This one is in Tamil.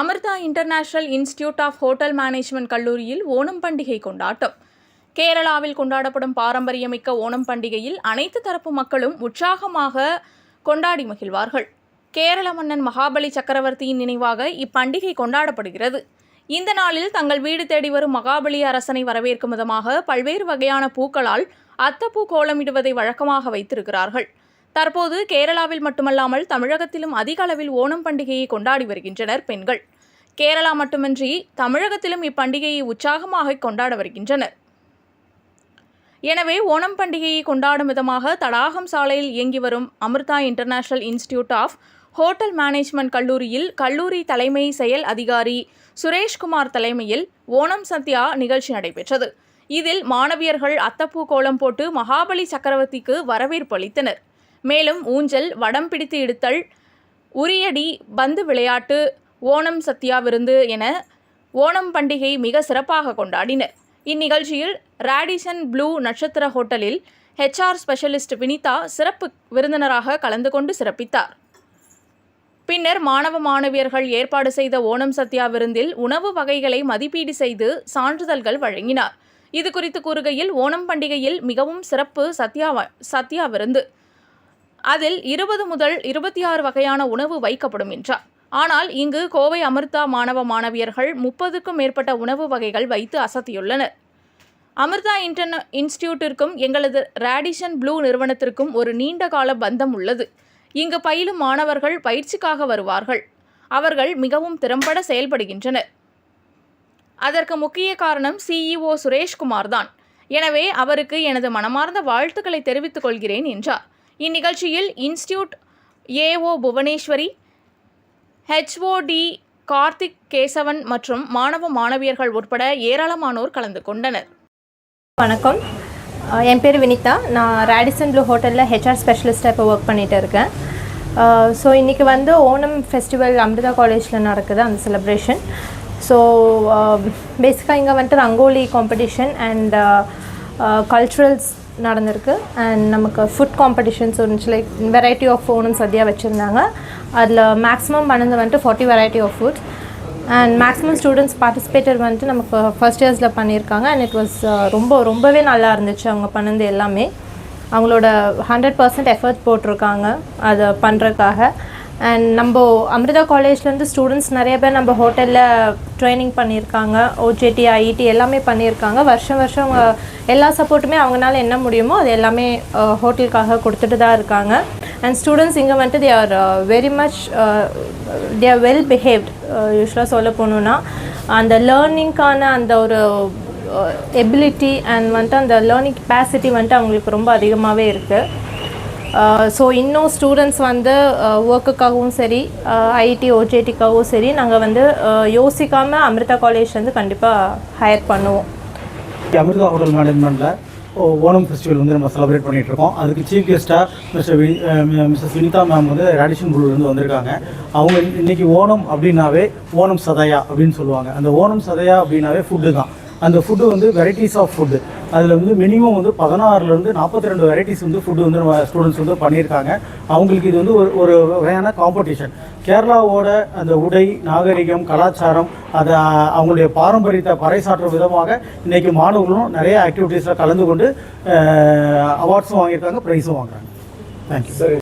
Amrita international institute of hotel management கல்லூரியில் ஓணம் பண்டிகை கொண்டாட்டம். கேரளாவில் கொண்டாடப்படும் பாரம்பரியமிக்க ஓணம் பண்டிகையில் அனைத்து தரப்பு மக்களும் உற்சாகமாக கொண்டாடி மகிழ்வார்கள். கேரள மன்னன் மகாபலி சக்கரவர்த்தியின் நினைவாக இப்பண்டிகை கொண்டாடப்படுகிறது. இந்த நாளில் தங்கள் வீடு தேடி வரும் மகாபலி அரசனை வரவேற்கும் விதமாக பல்வேறு வகையான பூக்களால் அத்தப்பூ கோலமிடுவதை வழக்கமாக வைத்திருக்கிறார்கள். தற்போது கேரளாவில் மட்டுமல்லாமல் தமிழகத்திலும் அதிக அளவில் ஓணம் பண்டிகையை கொண்டாடி வருகின்றனர் பெண்கள். கேரளா மட்டுமின்றி தமிழகத்திலும் இப்பண்டிகையை உற்சாகமாக கொண்டாட வருகின்றனர். எனவே ஓணம் பண்டிகையை கொண்டாடும் விதமாக தடாகம் சாலையில் இயங்கி வரும் Amrita international institute of hotel management கல்லூரியில் கல்லூரி தலைமை செயல் அதிகாரி சுரேஷ்குமார் தலைமையில் ஓணம் சத்யா நிகழ்ச்சி நடைபெற்றது. இதில் மாணவியர்கள் அத்தப்பூ கோலம் போட்டு மகாபலி சக்கரவர்த்திக்கு வரவேற்பு அளித்தனர். மேலும் ஊஞ்சல் வடம் பிடித்து இடுத்தல் உரியடி பந்து விளையாட்டு ஓணம் சத்யா விருந்து என ஓணம் பண்டிகை மிக சிறப்பாக கொண்டாடினர். இந்நிகழ்ச்சியில் ராடிசன் ப்ளூ நட்சத்திர ஹோட்டலில் ஹெச்ஆர் ஸ்பெஷலிஸ்ட் வினிதா சிறப்பு விருந்தினராக கலந்து கொண்டு சிறப்பித்தார். பின்னர் மாணவ மாணவியர்கள் ஏற்பாடு செய்த ஓணம் சத்யா விருந்தில் உணவு வகைகளை மதிப்பீடு செய்து சான்றிதழ்கள் வழங்கினார். இது குறித்து கூறுகையில் ஓணம் பண்டிகையில் மிகவும் சிறப்பு சத்யா சத்யா விருந்து. அதில் இருபது முதல் இருபத்தி ஆறு வகையான உணவு வைக்கப்படும் என்றார். ஆனால் இங்கு கோவை அமிர்தா மாணவ மாணவியர்கள் முப்பதுக்கும் மேற்பட்ட உணவு வகைகள் வைத்து அசத்தியுள்ளனர். அமிர்தா இன்டர்ன இன்ஸ்டியூட்டிற்கும் எங்களது ரேடிஷன் ப்ளூ நிறுவனத்திற்கும் ஒரு நீண்ட கால பந்தம் உள்ளது. இங்கு பயிலும் மாணவர்கள் பயிற்சிக்காக வருவார்கள். அவர்கள் மிகவும் திறம்பட செயல்படுகின்றனர். அதற்கு முக்கிய காரணம் சிஇஓ சுரேஷ்குமார் தான் எனவே அவருக்கு எனது மனமார்ந்த வாழ்த்துக்களை தெரிவித்துக் கொள்கிறேன் என்றார். இந்நிகழ்ச்சியில் institute AO Bhuvaneswari HOD Karthik Kesavan மற்றும் மாணவ மாணவியர்கள் உட்பட ஏராளமானோர் கலந்து கொண்டனர். வணக்கம். என் பேர் வினிதா. நான் ரேடிசன் ப்ளூ ஹோட்டலில் ஹெச்ஆர் ஸ்பெஷலிஸ்ட்டாக இப்போ ஒர்க் பண்ணிகிட்டு இருக்கேன். ஸோ இன்றைக்கி வந்து ஓணம் ஃபெஸ்டிவல் அமிர்தா காலேஜில் நடக்குது அந்த செலிப்ரேஷன் ஸோ பேசிக்காக இங்கே வந்துட்டு ரங்கோலி காம்படிஷன் அண்ட் கல்ச்சுரல்ஸ் நடந்திருக்கு. அண்ட் நமக்கு ஃபுட் காம்படிஷன்ஸ் இருந்துச்சு. லைக் வெரைட்டி ஆஃப் ஃபோனும் சத்யா வச்சுருந்தாங்க. அதில் மேக்ஸிமம் பண்ணது வந்துட்டு forty variety of foods and maximum students participator வந்துட்டு நமக்கு ஃபர்ஸ்ட் இயர்ஸில் பண்ணியிருக்காங்க. அண்ட் இட் வாஸ் ரொம்ப ரொம்பவே நல்லா இருந்துச்சு. அவங்க பண்ணது எல்லாமே. அவங்களோட ஹண்ட்ரட் பர்சன்ட் எஃபர்ட் போட்டிருக்காங்க. அதை பண்ணுறதுக்காக அண்ட் நம்ம அமிர்தா காலேஜ்லேருந்து ஸ்டூடெண்ட்ஸ் நிறைய பேர் நம்ம ஹோட்டலில் ட்ரைனிங் பண்ணியிருக்காங்க ஓஜேடி ஐஇடி எல்லாமே பண்ணியிருக்காங்க. வருஷம் வருஷம் அவங்க எல்லா சப்போர்ட்டுமே அவங்களால என்ன முடியுமோ அது எல்லாமே ஹோட்டலுக்காக கொடுத்துட்டு தான் இருக்காங்க. அண்ட் ஸ்டூடெண்ட்ஸ் இங்கே வந்துட்டு they are very much they are well behaved யூஸ்வலாக சொல்ல போகணுன்னா அந்த லேர்னிங்க்கான அந்த ஒரு எபிலிட்டி அண்ட் வந்துட்டு அந்த லேர்னிங் கெப்பாசிட்டி வந்துட்டு அவங்களுக்கு ரொம்ப அதிகமாகவே இருக்குது Uh, ஸோ இன்னும் ஸ்டூடெண்ட்ஸ் வந்து uh, ஒர்க்குக்காகவும் சரி uh, ஐடி ஓஜேடிக்காகவும் சரி நாங்கள் வந்து யோசிக்காமல் அமிர்தா காலேஜ் வந்து கண்டிப்பாக ஹையர் பண்ணுவோம். அமிர்தா ஹோட்டல் மேனேஜ்மெண்ட்டில் ஓணம் ஃபெஸ்டிவல் வந்து நம்ம செலிப்ரேட் பண்ணிட்டு இருக்கோம் அதுக்கு சீஃப் கெஸ்ட்டாக mister V missus Vinitha ma'am வந்து ரேடிஷன் குழுலேருந்து வந்திருக்காங்க. அவங்க இன்னைக்கு ஓணம் அப்படின்னாவே ஓணம் சதையா அப்படின்னு சொல்லுவாங்க. அந்த ஓணம் சதயா அப்படின்னாவே ஃபுட்டு தான். அந்த ஃபுட்டு வந்து வெரைட்டிஸ் ஆஃப் ஃபுட்டு அதில் வந்து மினிமம் வந்து பதினாறுலேருந்து நாற்பத்தி ரெண்டு வெரைட்டிஸ் வந்து ஃபுட்டு வந்து நம்ம ஸ்டூடெண்ட்ஸ் வந்து பண்ணியிருக்காங்க. அவங்களுக்கு இது வந்து ஒரு ஒரு வகையான காம்படிஷன் கேரளாவோட அந்த உடை நாகரிகம் கலாச்சாரம் அதை அவங்களுடைய பாரம்பரியத்தை பறைசாற்றும் விதமாக இன்றைக்கி மாணவர்களும் நிறைய ஆக்டிவிட்டீஸில் கலந்து கொண்டு அவார்ட்ஸும் வாங்கியிருக்காங்க ப்ரைஸும் வாங்குறாங்க. தேங்க்யூ